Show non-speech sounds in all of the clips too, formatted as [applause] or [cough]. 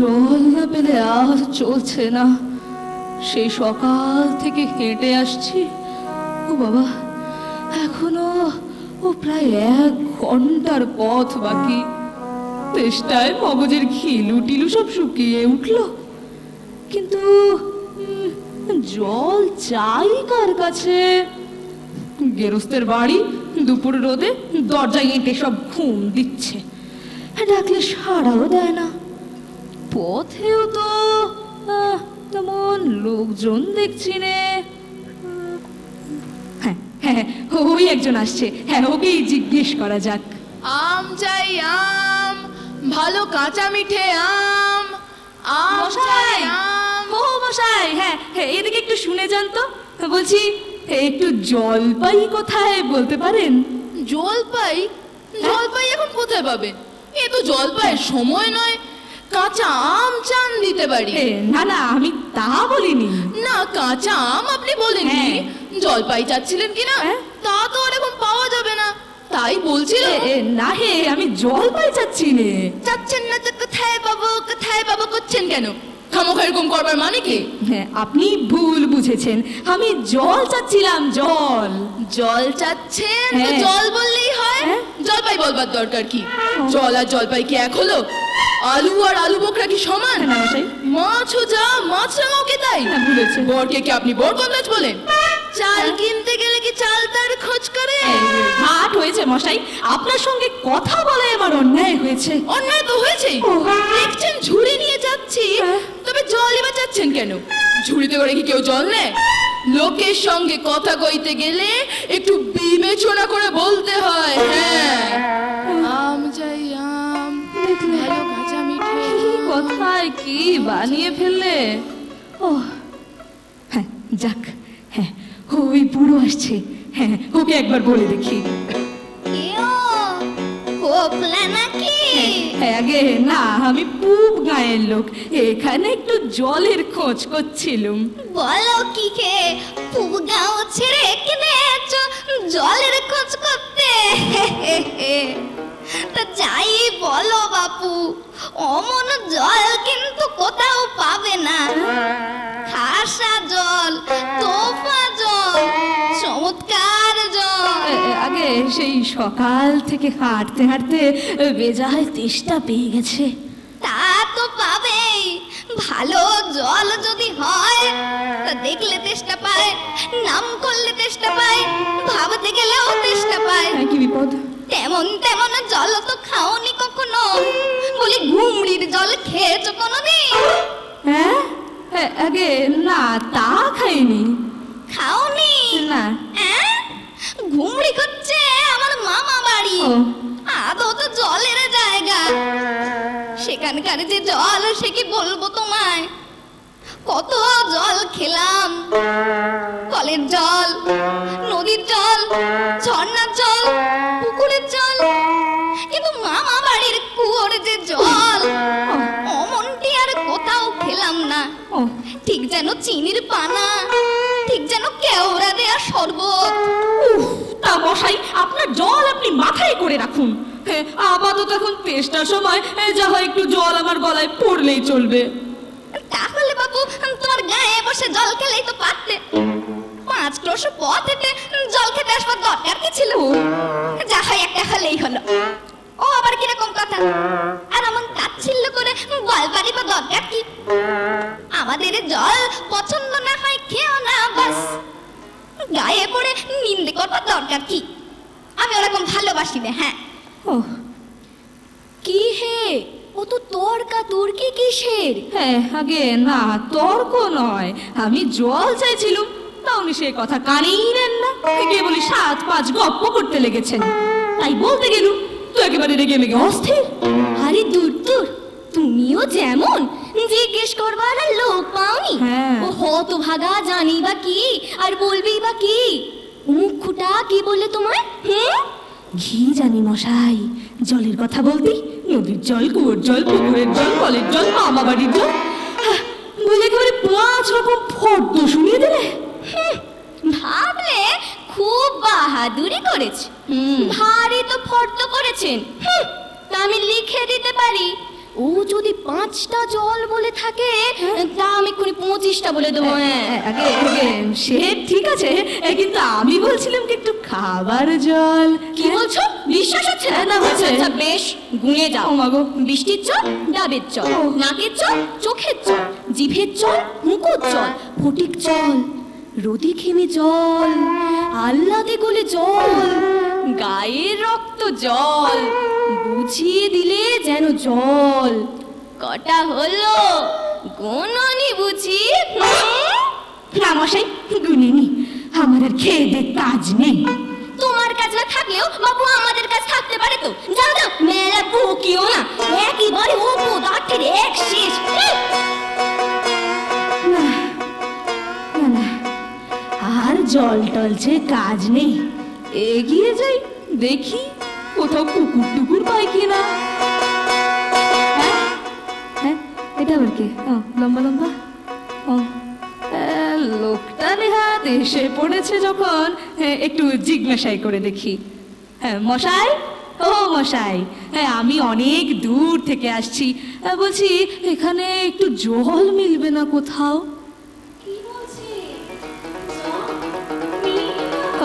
জল না পেলে আর চলছে না। সেই সকাল থেকে হেঁটে আসছি। ও বাবা, এখনও ও প্রায় এক ঘণ্টার পথ বাকি। তেষ্টায় মগজের ঘিলু টিলু সব শুকিয়ে উঠল। কিন্তু জল চাই কার কাছে? গেরস্তের বাড়ি দুপুর রোদে দরজায় এঁটে সব ঘুম দিচ্ছে। ডাকলে সাড়াও দেয় না। পথেও তো তেমন লোকজন দেখছি নে। হ্যাঁ হ্যাঁ ওই একজন আসছে। হ্যাঁ ওকেই জিজ্ঞেস করা যাক। আম চাই আম ভালো কাঁচা মিঠে আম। আম চাই আম। ও মশাই হ্যাঁ হ্যাঁ এদিকে একটু শুনে যান তো। বলছি একটু জলপাই কোথায় বলতে পারেন? জলপাই? জলপাই এখন কোথায় পাবেন? এ তো জলপাইয়ের সময় নয়। কাঁচা আম চান দিতে পারি। না না আমি তা বলিনি। না কাঁচা আম আপনি বলেননি। হ্যাঁ। জলপাই চাচ্ছিলেন কিনা? হ্যাঁ। তা তো এখন পাওয়া যাবে না। তাই বলছিল। না হে আমি জলপাই চাচ্ছি নে। চাচ্ছেন না তো কোথায় পাবো কোথায় পাবো করছেন কেন? খামোখা এরকম করবার মানে কি? হ্যাঁ আপনি ভুল বুঝেছেন। আমি জল চাচ্ছিলাম জল। জল চাচ্ছেন? হ্যাঁ। জল বললেই হ্যাঁ। জলপাই বলবার দরকার কি? জল আর জলপাই কি এক হলো? আলু আর আলু বোকরা কি সমান? না মশাই। মাছও যা মাছ রাঙাও কি তাই? হ্যাঁ। বরকে কি আপনি বর কন্দাজ বলেন? চাল কিনতে গেলে কি চাল তার খোঁজ করে? হাট হয়েছে মশাই। আপনার সঙ্গে কথা বলে এবার অন্যায় হয়েছে। অন্যায় তো হয়েছেই ও। দেখছেন ঝুড়ি নিয়ে যাচ্ছি। হ্যাঁ। তবে জল এবার যাচ্ছেন কেন? ঝুড়িতে করে কি কেউ জল নেয়? লোকের সঙ্গে কথা কইতে গেলে একটু বিবেচনা করে বলতে হয় হ্যাঁ। আম চাই আম, ভালো কাঁচা মিঠে। কথায়, কি বানিয়ে ফেললে? ও হ্যাঁ যাক হ্যাঁ ওই বুড়ো আসছে। হ্যাঁ ওকে একবার বলে দেখি। কোপলা নাকি? হ্যাঁ আগে না আমি পুব গায়ের লোক। এখানে একটু জলের খোঁজ করছিলুম। বলো কি কে পুগাও ছেড়ে কিনে এসো জলের খোঁজ করতে? তা যাই বলো বাপু অমন জল কিন্তু কোথাও পাবে না। খাসা জল তোফা জল চমৎকার আগে সেই সকাল থেকে হাঁটতে হাঁটতে বেজায় তেষ্টা পেয়ে গেছে। তা তো পাবেই। ভালো জল যদি হয় তা দেখলে তেষ্টা পায় নাম করলে তেষ্টা পায় ভাবতে গেলেও তেষ্টা পায়। হ্যাঁ, কি বিপদ? তেমন তেমন জল তো খাওনি কখনো। বলি ঘুমড়ির জল খেয়েছো কোনোদিন? হ্যাঁ? আগে না তা খাইনি। খাওনি? না। অ্যাঁ? ঘুমড়ি করছে আমার মামা বাড়ি। আদৌ তো জলের জায়গা। সেখানকার যে জল সে কি বলব তোমায়? কত জল খেলাম। কলের জল নদীর জল ঝর্ণার জল পুকুরের জল। কিন্তু মামা বাড়ির কুয়োর যে জল খেলাম না। ঠিক যেন চিনির পানা ঠিক যেন কেওড়া দেয়া শরবত। তা মশাই আপনার জল আপনি মাথায় করে রাখুন। আপাতত এখন তেষ্টার সময় যা হয় একটু জল আমার গলায় পড়লেই চলবে। তাহলে বাবু তোমার গায়ে বসে জল খেলেই তো পারতে। পাঁচ ক্রোশ পথ হেঁটে জল খেতে আসবার দরকার কি ছিল? যা হয় একটা হলেই হলো। ও আবার কীরকম কথা? আর এমন তাচ্ছিল্য করে বলবারই বা দরকার কি? আমাদের জল পছন্দ না হয় খেও না বাস। গায়ে পড়ে নিন্দে করবার দরকার কি? আমি ওরকম ভালোবাসি না হ্যাঁ। ও কি হে? ও তো তর্কা তুর্কি কিসের? হ্যাঁ আগে না তর্ক নয়। আমি জল চাইছিলুম তা উনি সে কথা কানেই নেন না। গিয়ে বলি সাত পাঁচ গপ্প করতে লেগেছেন। তাই বলতে গেলুম তো একেবারে রেগে মেগে অস্থির। আরে দূর দূর। তুমিও যেমন জিজ্ঞেস করবার আর লোক পাওনি। হ্যাঁ। ও জানি বা কি আর বলবি বা কি? মুখটা কি বলে তোমায়? হুম? ঘি জানি মশাই জলের কথা বলতে। নদীর জল কুয়োর জল পুকুরের জল কলের জল মামা বাড়ির জল বলে একেবারে পাঁচ রকম ফর্দ শুনিয়ে দিলে। ভাবলে খুব বাহাদুরি করেছে। ভারী তো ফর্দ করেছেন। তা আমি লিখে দিতে পারি। ও যদি পাঁচটা জল বলে থাকে তা আমি এক্ষুনি পঁচিশটা বলে দেবো। হ্যাঁ আগে সে ঠিক আছে কিন্তু আমি বলছিলাম কি একটু খাবার জল। কি বলছো? বিশ্বাস হচ্ছে না? হচ্ছে। আচ্ছা বেশ গুনে যাও। ও মা গো। বৃষ্টির জল ডাবের জল। নাকের জল চোখের জল জিভের জল মুখের জল ফটিক জল রোদি খেমে জল। আহ্লাদে গলে জল গায়ের রক্ত জল বুঝিয়ে দিলে যেন জল। কটা হলো? গোননি বুঝি? না মশাই গুনিনি আমার আর খেয়ে দে কাজ নেই। তোমার কাজ না থাকলেও বাবু আমাদের কাজ থাকতে পারে তো। যাও যাও মেলা বকিও না। একেবারে ও পদার্থের এক শেষ। জল টলছে কাজ নেই। এগিয়ে যাই, দেখি কোথাও কুকুর টুকুর পাই কিনা। হ্যাঁ? হ্যাঁ? এটা আবার কে? লম্বা লম্বা? ও। লোকটা নেহাত এসে পড়েছে যখন। একটু জিজ্ঞাসাই করে দেখি। হ্যাঁ মশাই? ও, মশাই। হ্যাঁ আমি অনেক দূর থেকে আসছি। বলছি, এখানে একটু জল মিলবে না কোথাও?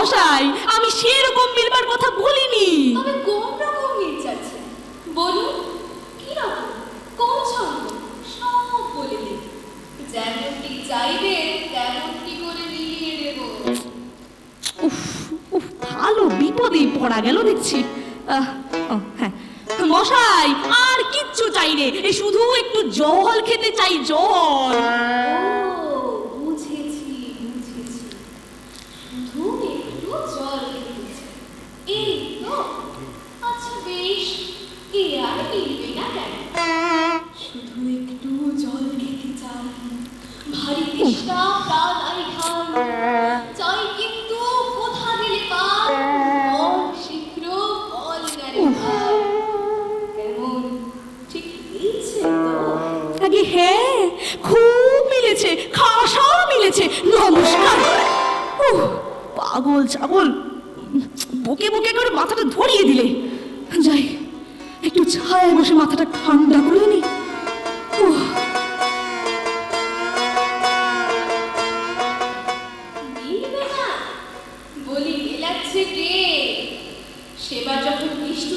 মশাই আমি সেরকম মিলবার কথা বলিনি। তবে কোন রকম নির্যাচ্ছে বলুন কি রকম? কোন ছন্দ সব বলে দিন। যেমনটি চাইবে তেমনটি করে মিলিয়ে দেব উফ উফ ভালো বিপদেই পড়া গেল দেখছি। আহ, হ্যাঁ। মশাই আর কিচ্ছু চাই রে শুধু একটু জল খেতে চাই জল। বুঝেছি বুঝেছি। শুধু আগে হ্যাঁ খুব মিলেছে খাসাও মিলেছে। নমস্কার। পাগল ছাগল। বুকে বুকে করে মাথাটা ধরিয়ে দিলে। যাই, একটু ছায় বসে মাথাটা ঠান্ডা করে নি।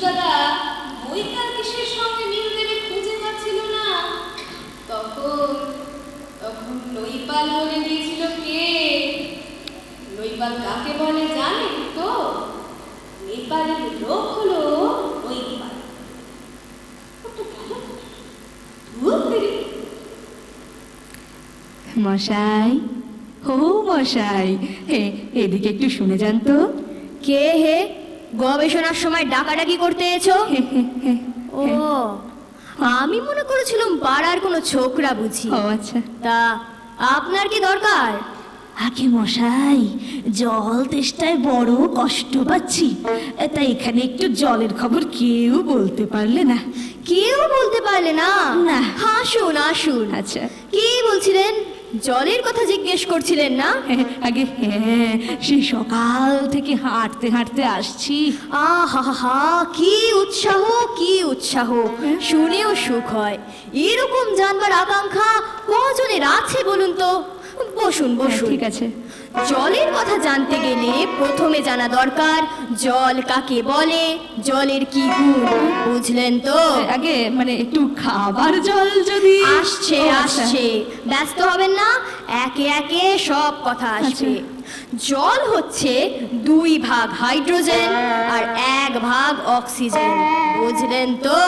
দাদা কিসের সঙ্গে মিল দেবে খুঁজে পাচ্ছিল না। তখন তখন বলে দিয়েছিল কে? কাকে বলে তো? লোক হলো। মশাই হো মশাই, হে, এদিকে একটু শুনে যান তো। কে হে? গবেষণার সময় ডাকাডাকি করতে এছো। [laughs] ও আমি মনে করেছিলাম পাড়ার কোনো ছোকরা বুঝি। ও আচ্ছা। তা আপনার কি দরকার? আগে মশাই জল তেষ্টায় বড় কষ্ট পাচ্ছি। তাই এখানে একটু জলের খবর কেউ বলতে পারলে না। কেউ বলতে পারলে না? না। হাসুন আসুন। আচ্ছা। কি বলছিলেন? জলের কথা জিজ্ঞেস করছিলেন না? [laughs] আগে হ্যাঁ সে সকাল থেকে হাঁটতে হাঁটতে আসছি। আহা হা কি উৎসাহ কি উৎসাহ। শুনেও সুখ হয়। এরকম জানবার আকাঙ্ক্ষা কজনের আছে বলুন তো? বসুন হ্যাঁ, বসুন। ঠিক আছে। জলের কথা জানতে গেলে প্রথমে জানা দরকার জল কাকে বলে জলের কি গুণ বুঝলেন তো? আগে মানে একটু খাবার জল যদি আসছে আচ্ছা। আসছে। ব্যস্ত হবেন না একে একে সব কথা আসবে। জল হচ্ছে দুই ভাগ হাইড্রোজেন আর এক ভাগ অক্সিজেন বুঝলেন তো?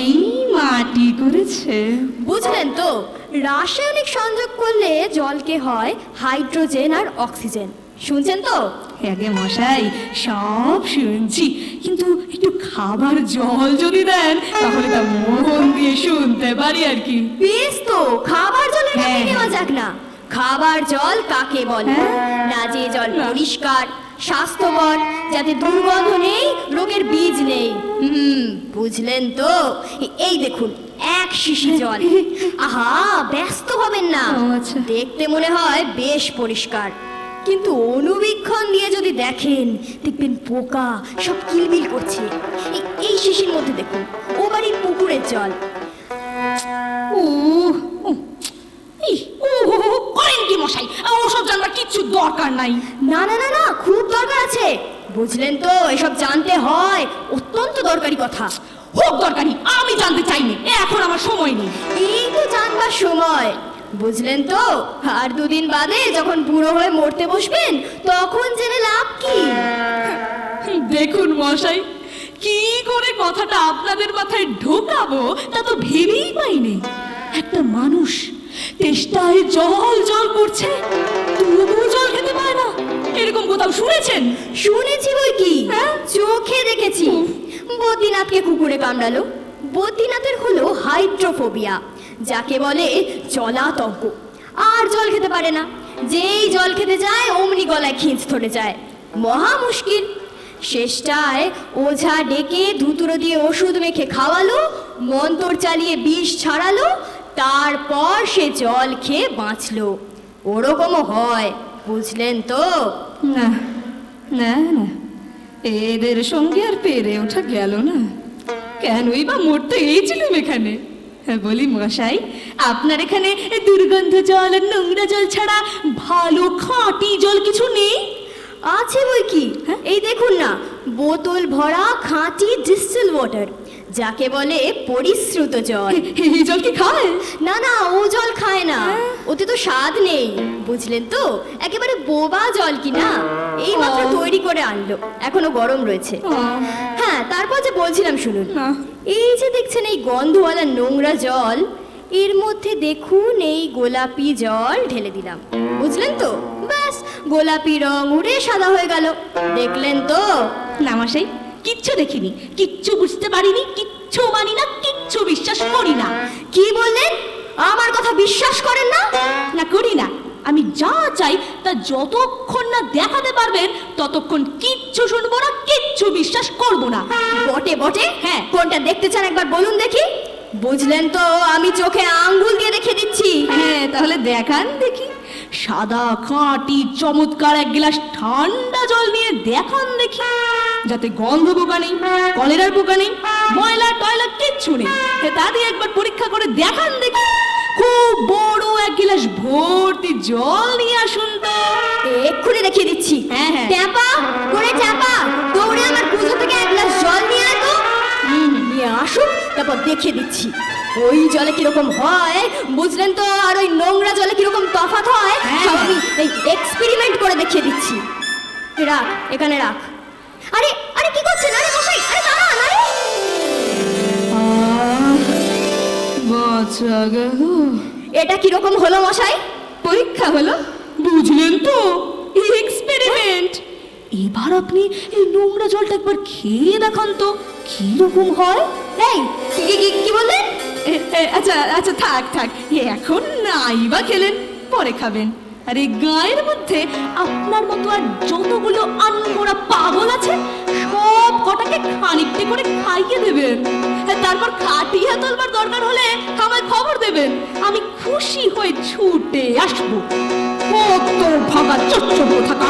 এই মাটি করেছে। বুঝলেন তো রাসায়নিক সংযোগ করলে জলকে হয় হাইড্রোজেন আর অক্সিজেন। শুনছেন তো? আগে মশাই সব শুনছি। কিন্তু একটু খাবার জল যদি দেন তাহলে তা মন দিয়ে শুনতে পারি আর কি। বেশ তো খাবার জলের নামে হ্যাঁ। নেওয়া যাক না। খাবার জল কাকে বলে? হ্যাঁ। না যে জল পরিষ্কার স্বাস্থ্যকর যাতে দুর্গন্ধ নেই রোগের বীজ নেই। হুম বুঝলেন তো? এই দেখুন এক শিশি জল। আহা ব্যস্ত হবেন না। আচ্ছা। দেখতে মনে হয় বেশ পরিষ্কার। কিন্তু অনুবীক্ষণ দিয়ে যদি দেখেন দেখবেন পোকা সব কিলবিল করছে। এই- শিশির মধ্যে দেখুন ও বাড়ির পুকুরের জল। করেন কি মশাই? ওসব জানবার কিচ্ছু দরকার নাই। না না না না খুব দরকার আছে। বুঝলেন তো এসব জানতে হয়। অত্যন্ত দরকারি কথা। হোক দরকারি আমি জানতে চাইনি এখন আমার সময় নেই। এই তো জানবার সময়। বুঝলেন তো আর দুদিন বাদে যখন বুড়ো হয়ে মরতে বসবেন তখন জেনে লাভ কি? দেখুন মশাই কি করে কথাটা আপনাদের মাথায় ঢোকাবো তা তো ভেবেই পাইনি। একটা মানুষ তেষ্টায় জল জল করছে তবুও জল খেতে পায় না। এরকম কোথাও শুনেছেন? শুনেছি বই কি? বদ্রীনাথকে কুকুরে কামড়ালো। বদ্রীনাথের হলো হাইড্রোফোবিয়া, যাকে বলে জলাতঙ্ক। আর জল খেতে পারে না। যেই জল খেতে যায়, অমনি গলায় খিঁচ ধরে যায়। মহা মুশকিল। শেষটায় ওঝা ডেকে ধুতুরো দিয়ে ওষুধ মেখে খাওয়ালো, মন্তর চালিয়ে বিষ ছাড়ালো, তারপর সে জল খেয়ে বাঁচলো। ওরকমও হয়, বুঝলেন তো? না না না। এদের সঙ্গে আর পেরে ওঠা গেল না। কেনই বা মরতে এইছিলাম এখানে? হ্যাঁ, বলি মশাই আপনার এখানে দুর্গন্ধ জল নোংরা জল ছাড়া ভালো খাঁটি জল কিছু নেই? আছে বই কি? এই দেখুন না বোতল ভরা খাঁটি ডিস্টিল ওয়াটার যাকে বলে পরিশ্রুত জল। এই জল কি খায়? না না ও জল খায় না। ওতে তো স্বাদ নেই। বুঝলেন তো? একেবারে বোবা জল কি না? এই মাত্র তৈরি করে আনলো। এখনও গরম রয়েছে। হ্যাঁ তারপর যে বলছিলাম শুনুন। এই যে দেখছেন এই গন্ধওয়ালা নোংরা জল এর মধ্যে দেখুন এই গোলাপি জল ঢেলে দিলাম। বুঝলেন তো? ব্যাস গোলাপি রং উড়ে সাদা হয়ে গেল। দেখলেন তো? না মশাই। কিচ্ছু দেখিনি, কিচ্ছু বুঝতে পারিনি, কিচ্ছু মানি না, কিচ্ছু বিশ্বাস করি না। কি বললেন? আমার কথা বিশ্বাস করেন না? না, করি না। আমি যা চাই, তা যতক্ষণ না দেখাতে পারবেন, ততক্ষণ কিচ্ছু শুনব না, কিচ্ছু বিশ্বাস করব না। বটে বটে হ্যাঁ। কোনটা দেখতে চান একবার বলুন দেখি। বুঝলেন তো, আমি চোখে আঙ্গুল দিয়ে দেখে দিচ্ছি। হ্যাঁ তাহলে দেখান দেখি। সাদা খাঁটি, চমৎকার এক গ্লাস ঠান্ডা জল নিয়ে দেখান দেখি। যাতে গন্ধ পোকা নেই কলেরার পোকা নেই ময়লা টয়লা কিচ্ছু নেই। তা দিয়ে একবার পরীক্ষা করে দেখান দেখি। খুব বড় এক গ্লাস ভর্তি জল নিয়ে আসুন তো। এক্ষুনি দেখিয়ে দিচ্ছি। হ্যাঁ, হ্যাঁ। ট্যাপা করে ট্যাপা দৌড়ে আমার পুজো থেকে এক গ্লাস জল নিয়ে আয় তো। নিয়ে আসুক তারপর দেখিয়ে দিচ্ছি। ওই জলে কীরকম হয় বুঝলেন তো? আর ওই নোংরা জলে কীরকম তফাৎ হয় হ্যাঁ। সব আমি এই এক্সপেরিমেন্ট করে দেখিয়ে দিচ্ছি। রাখ এখানে রাখ। এটা কীরকম হলো মশাই? পরীক্ষা হলো। বুঝলেন তো এক্সপেরিমেন্ট এবার আপনি এই নোংরা জলটা একবার খেয়ে দেখান তো কি রকম হয়? এই কি বললেন? আচ্ছা আচ্ছা থাক থাক। এখন নাই বা খেলেন পরে খাবেন। আর এই গায়ের মধ্যে আপনার মতো আর যতগুলো আনমোড়া পাগল আছে সব কটাকে খানিকটি করে খাইয়ে দেবেন। আর তারপর খাটিয়ে তোলবার দরকার হলে আমায় খবর দেবেন। আমি খুশি হয়ে ছুটে আসব। কত ভাবা ভাঙা চচ্চর থাকা